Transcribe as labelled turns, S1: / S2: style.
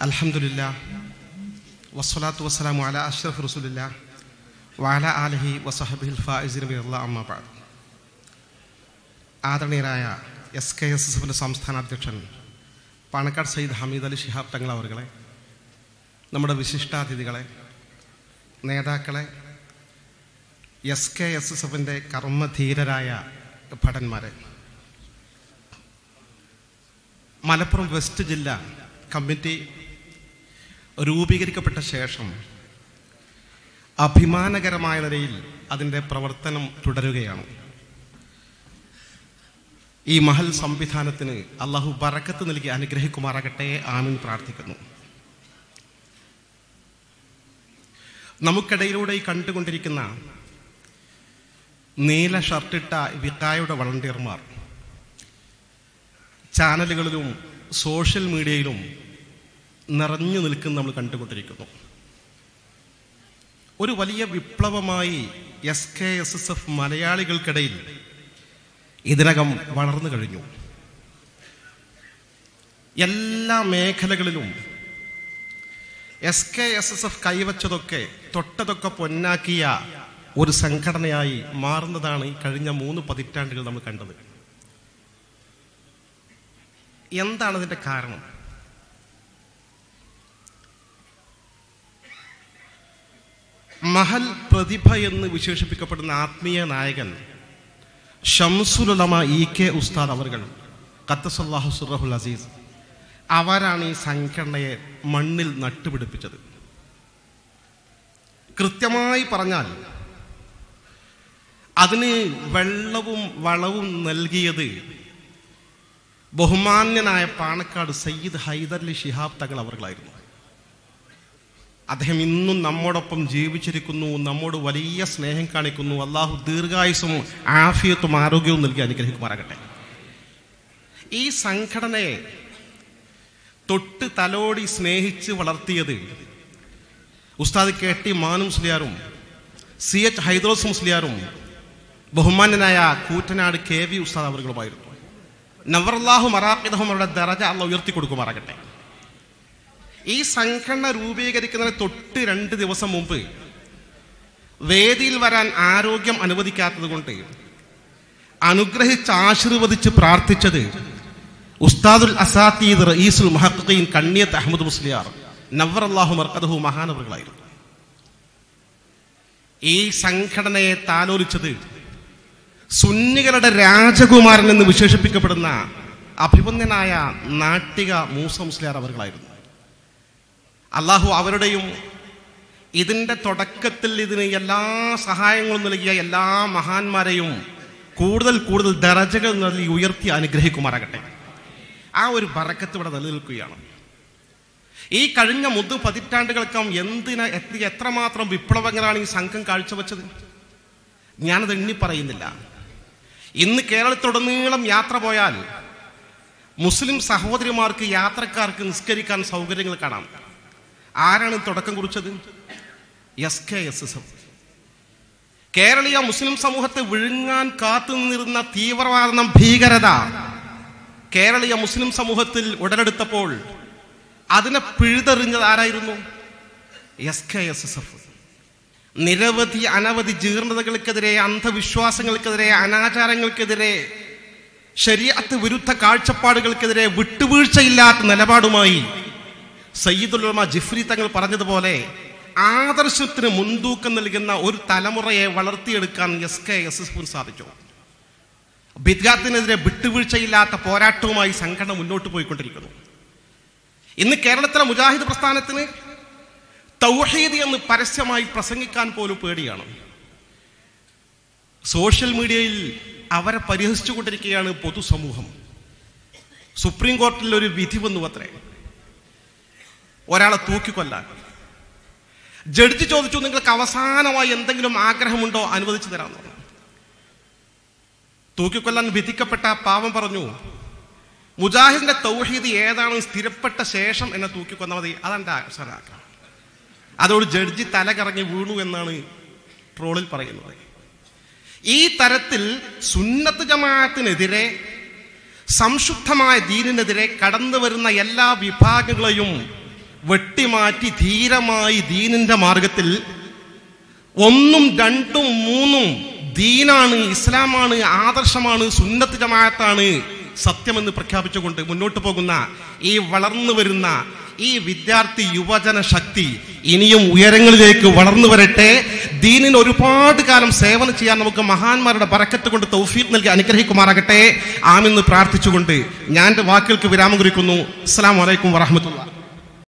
S1: അൽഹംദുലില്ലാ വസ്സലാത്തു വസ്സലാമു അല അഷ്റഫ് റസൂലില്ല വാല ആലഹി വസഹബിൽ ബാദ് ആദരണീയരായ എസ് കെ എസ് എസ് എഫിന്റെ സംസ്ഥാന അധ്യക്ഷൻ പാണക്കാട് സയ്യിദ് ഹമീദ് അലി ഷിഹാബ് തങ്ങൾ നമ്മുടെ വിശിഷ്ടാതിഥികളെ നേതാക്കളെ എസ് കെ എസ് എസ് എഫിന്റെ കർമ്മധീരരായ ഭടന്മാരെ. മലപ്പുറം വെസ്റ്റ് ജില്ല കമ്മിറ്റി രൂപീകരിക്കപ്പെട്ട ശേഷം അഭിമാനകരമായ നിലയിൽ അതിന്റെ പ്രവർത്തനം തുടരുകയാണ്. ഈ മഹൽ സംവിധാനത്തിന് അള്ളാഹു ബറക്കത്ത് നൽകി അനുഗ്രഹിക്കുമാറാകട്ടെ ആമീൻ പ്രാർത്ഥിക്കുന്നു. നമുക്കിടയിലൂടെ ഈ കണ്ടുകൊണ്ടിരിക്കുന്ന നീല ഷർട്ടിട്ട വിക്കായുടെ വളണ്ടിയർമാർ ചാനലുകളിലും സോഷ്യൽ മീഡിയയിലും നിറഞ്ഞു നിൽക്കുന്ന നമ്മൾ കണ്ടുകൊണ്ടിരിക്കുന്നു. ഒരു വലിയ വിപ്ലവമായി S K S S F മലയാളികൾക്കിടയിൽ ഇതിനകം വളർന്നു കഴിഞ്ഞു. എല്ലാ മേഖലകളിലും S K S S F കൈവച്ചതൊക്കെ തൊട്ടതൊക്കെ പൊന്നാക്കിയ ഒരു സംഘടനയായി മാറുന്നതാണ് ഈ കഴിഞ്ഞ മൂന്ന് പതിറ്റാണ്ടുകൾ നമ്മൾ കണ്ടത്. എന്താണ് അതിന്റെ കാരണം? മഹൽ പ്രതിഭ എന്ന് വിശേഷിപ്പിക്കപ്പെടുന്ന ആത്മീയ നായകൻ ഷംസുലമ ഇ കെ ഉസ്താദ് അവർകൾ ഖത്തസല്ലാഹു സുറഹുൽ അസീസ് അവരാണ് ഈ സംഘടനയെ മണ്ണിൽ നട്ടുപിടിപ്പിച്ചത്. കൃത്യമായി പറഞ്ഞാൽ അതിന് വെള്ളവും വളവും നൽകിയത് ബഹുമാന്യനായ പാണക്കാട് സയ്യിദ് ഹൈദർലി ഷിഹാബ് തങ്ങൾ അവർകളായിരുന്നു. അദ്ദേഹം ഇന്നും നമ്മോടൊപ്പം ജീവിച്ചിരിക്കുന്നു നമ്മോട് വലിയ സ്നേഹം കാണിക്കുന്നു. അള്ളാഹു ദീർഘായുസും ആഫിയത്തും ആരോഗ്യവും നൽകി അനുഗ്രഹിക്കുമാറാകട്ടെ. ഈ സംഘടനയെ തൊട്ട് തലോടി സ്നേഹിച്ച് വളർത്തിയത് ഉസ്താദ് കെ ടി മാനു മുസ്ലിയാറും സി എച്ച് ഹൈദ്രോസ് മുസ്ലിയാറും ബഹുമാനനായ കൂറ്റനാട് കെ വി ഉസ്താദ് അവരുമായിരുന്നു നവർലാഹു മറാഖിദഹും അവരുടെ ദറജ അള്ള ഉയർത്തി കൊടുക്കുമാറാകട്ടെ ഈ സംഘടന രൂപീകരിക്കുന്നതിന് തൊട്ട് രണ്ട് ദിവസം മുമ്പ് വേദിയിൽ വരാൻ ആരോഗ്യം അനുവദിക്കാത്തത് കൊണ്ട് അനുഗ്രഹിച്ച് ആശീർവദിച്ച് പ്രാർത്ഥിച്ചത് ഉസ്താദുൽ അസാത്തീദ് റയീസുൽ മഹക്കുദ്ദീൻ കണ്ണിയത്ത് അഹമ്മദ് മുസ്ലിയാർ. നവർ അള്ളാഹു മർക്കദഹു മഹാനവറുകളായിരുന്നു ഈ സംഘടനയെ താലോലിച്ചത് സുന്നികളുടെ രാജകുമാരൻ എന്ന് വിശേഷിപ്പിക്കപ്പെടുന്ന അഭിമന്യനായ നാട്ടിക മൂസ മുസ്ലിയാർ അവറുകളായിരുന്നു. അള്ളാഹു അവരുടെയും ഇതിന്റെ തുടക്കത്തിൽ ഇതിന് എല്ലാ സഹായങ്ങളും നൽകിയ എല്ലാ മഹാന്മാരെയും കൂടുതൽ കൂടുതൽ ദറജകൾ നൽകി ഉയർത്തി അനുഗ്രഹിക്കുമാറാകട്ടെ. ആ ഒരു ബറക്കത്ത് ഇവിടെ നിലനിൽക്കുകയാണ്. ഈ കഴിഞ്ഞ മുതു പതിറ്റാണ്ടുകൾക്കം എന്തിന് എത്രമാത്രം വിപ്ലവങ്ങളാണ് ഈ സംഘം കാഴ്ചവെച്ചത്? ഞാനത് എണ്ണി പറയുന്നില്ല. ഇന്ന് കേരളത്തിലുടനീളം യാത്ര പോയാൽ മുസ്ലിം സഹോദരിമാർക്ക് യാത്രക്കാർക്ക് നിസ്കരിക്കാൻ സൗകര്യങ്ങൾ കാണാം. ആരാണ് തുടക്കം കുറിച്ചത്? S K S S F കേരളീയ മുസ്ലിം സമൂഹത്തെ വിഴുങ്ങാൻ കാത്തു നിന്നിരുന്ന തീവ്രവാദം ഭീകരത കേരളീയ മുസ്ലിം സമൂഹത്തിൽ ഉടലെടുത്തപ്പോൾ അതിനെ പിഴുതെറിഞ്ഞത് ആരായിരുന്നു? S K S S F നിരവധി അനവധി ജീർണതകൾക്കെതിരെ അന്ധവിശ്വാസങ്ങൾക്കെതിരെ അനാചാരങ്ങൾക്കെതിരെ ശരീരത്ത് വിരുദ്ധ കാഴ്ചപ്പാടുകൾക്കെതിരെ വിട്ടുവീഴ്ചയില്ലാത്ത നിലപാടുമായി സയ്യിദുൽമ ജിഫ്രി തങ്ങൾ പറഞ്ഞതുപോലെ ആദർശത്തിന് മുൻതൂക്കം നൽകുന്ന ഒരു തലമുറയെ വളർത്തിയെടുക്കാൻ എസ് കെ എസ് എസ് സാധിച്ചു. ബിദ്ഗാത്തിനെതിരെ വിട്ടുവീഴ്ചയില്ലാത്ത പോരാട്ടവുമായി സംഘടന മുന്നോട്ട് പോയിക്കൊണ്ടിരിക്കുന്നു. ഇന്ന് കേരളത്തിലെ മുജാഹിദ് പ്രസ്ഥാനത്തിന് തൗഹീദ് എന്ന് പരസ്യമായി പ്രസംഗിക്കാൻ പോലും പേടിയാണ്. സോഷ്യൽ മീഡിയയിൽ അവരെ പരിഹസിച്ചുകൊണ്ടിരിക്കുകയാണ് പൊതുസമൂഹം. സുപ്രീം കോടതിയിൽ ഒരു വിധി വന്നു അത്രേ ഒരാളെ തൂക്കിക്കൊല്ലാൻ. ജഡ്ജി ചോദിച്ചു നിങ്ങൾക്ക് അവസാനമായി എന്തെങ്കിലും ആഗ്രഹമുണ്ടോ? അനുവദിച്ചു തരാമെന്ന് പറഞ്ഞു. തൂക്കിക്കൊല്ലാൻ വിധിക്കപ്പെട്ട പാവം പറഞ്ഞു മുജാഹിദിന്റെ തൗഹീദ് ഏതാണ് സ്ഥിരപ്പെട്ട ശേഷം എന്നെ തൂക്കിക്കൊന്നാൽ മതി. അതെന്റെ അവസാന ആഗ്രഹം. അതോട് ജഡ്ജി തലകറങ്ങി വീണു എന്നാണ് ട്രോളിൽ പറയുന്നത്. ഈ തരത്തിൽ സുന്നത്ത് ജമാഅത്തിനെതിരെ സംശുദ്ധമായ ദീനിനെതിരെ കടന്നു വരുന്ന എല്ലാ വിഭാഗങ്ങളെയും വെട്ടിമാറ്റി ധീരമായി ദീനിന്റെ മാർഗത്തിൽ ഒന്നും രണ്ടും മൂന്നും ദീനാണ് ഇസ്ലാമാണ് ആദർശമാണ് സുന്നത്ത് ജമാഅത്താണ് സത്യമെന്ന് പ്രഖ്യാപിച്ചുകൊണ്ട് മുന്നോട്ട് പോകുന്ന ഈ വളർന്നു വരുന്ന ഈ വിദ്യാർത്ഥി യുവജന ശക്തി ഇനിയും ഉയരങ്ങളിലേക്ക് വളർന്നു വരട്ടെ. ദീനിന് ഒരുപാട് കാലം സേവനം ചെയ്യാൻ നമുക്ക് മഹാന്മാരുടെ ബറക്കത്ത് കൊണ്ട് തൗഫീഖ് നൽകി അനുഗ്രഹിക്കുമാറാകട്ടെ. ആമെന്ന് പ്രാർത്ഥിച്ചുകൊണ്ട് ഞാൻ വാക്കുകൾക്ക് വിരാമം കുറിക്കുന്നു. അസ്സാം വലൈക്കും വറഹമത്തുള്ള